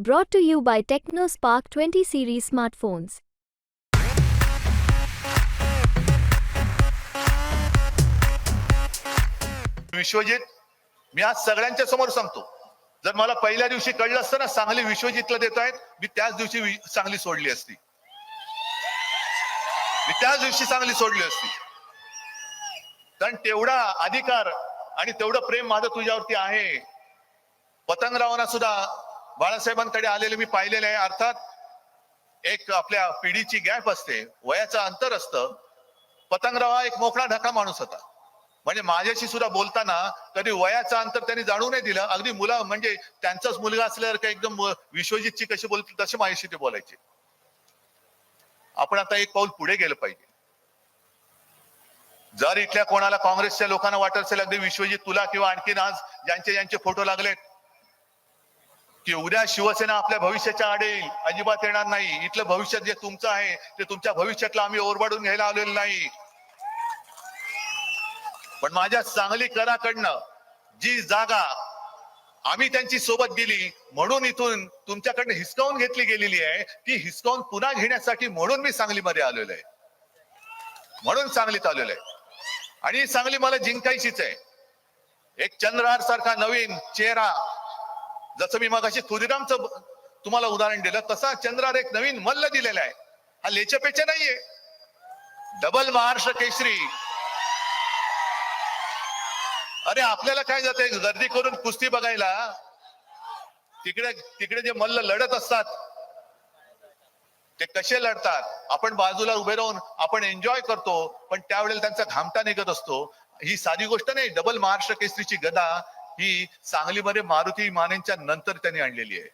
Brought to you by TechnoSpark 20 series smartphones. Vishwajit मी आज सगळ्यांच्या समोर सांगतो. जर मला पहिल्या दिवशी कळलं असतं ना सांगली विश्वजितला देत आहेत मी त्याच दिवशी सांगली सोडली असती. मी त्याच दिवशी सांगली सोडली असती. कारण तेवढा अधिकार आणि तेवढं प्रेम माझं तुझ्यावरती आहे. पतंगरावांना सुद्धा बाळासाहेबांकडे आलेले मी पाहिलेले आहे. अर्थात एक आपल्या पिढीची गॅप असते. वयाचं अंतर असतं. पतंगराव हा एक मोकळा ढाका माणूस होता. म्हणजे माझ्याशी सुद्धा बोलताना कधी वयाचं अंतर त्यांनी जाणू नाही दिलं. अगदी मुला म्हणजे त्यांचाच मुलगा असल्यावर का एकदम विश्वजितची कशी बोलतील तसे माझ्याशी ते बोलायचे. आपण आता एक पाऊल पुढे गेलं पाहिजे. जर इथल्या कोणाला काँग्रेसच्या लोकांना वाटत असेल अगदी विश्वजित तुला किंवा आणखीन आज ज्यांचे ज्यांचे फोटो लागलेत की उद्या शिवसेना आपल्या भविष्याच्या आड येईल अजिबात येणार नाही. इथलं भविष्य जे तुमचं आहे ते तुमच्या भविष्यातलं आम्ही ओरबाडून घ्यायला आलेलो नाही. पण माझ्या सांगली कराकडनं जी जागा आम्ही त्यांची सोबत दिली म्हणून इथून तुमच्याकडनं हिसकावून घेतली गेलेली आहे ती हिसकावून पुन्हा घेण्यासाठी म्हणून मी सांगलीमध्ये आलेलो आहे. म्हणून सांगलीत आलेलो आहे. आणि सांगली मला जिंकायचीच आहे. एक चंद्रहार सारखा नवीन चेहरा जसं मी मग अशी खुदिरामचं तुम्हाला उदाहरण दिलं तसा चंद्रहार एक नवीन मल्ल दिलेला आहे. हा लेचपेचे नाहीये. डबल महाराष्ट्र केसरी अरे आपल्याला काय जाते? गर्दी करून कुस्ती बघायला. तिकडे तिकडे जे मल्ल लढत असतात ते कसे लढतात? आपण बाजूला उभे राहून आपण एन्जॉय करतो पण त्यावेळेला त्यांचा घामटा निघत असतो. ही साधी गोष्ट नाही. डबल महाराष्ट्र केसरीची गदा ही सांगलीमध्ये मारुती मानेंच्या नंतर त्यांनी आणलेली आहे.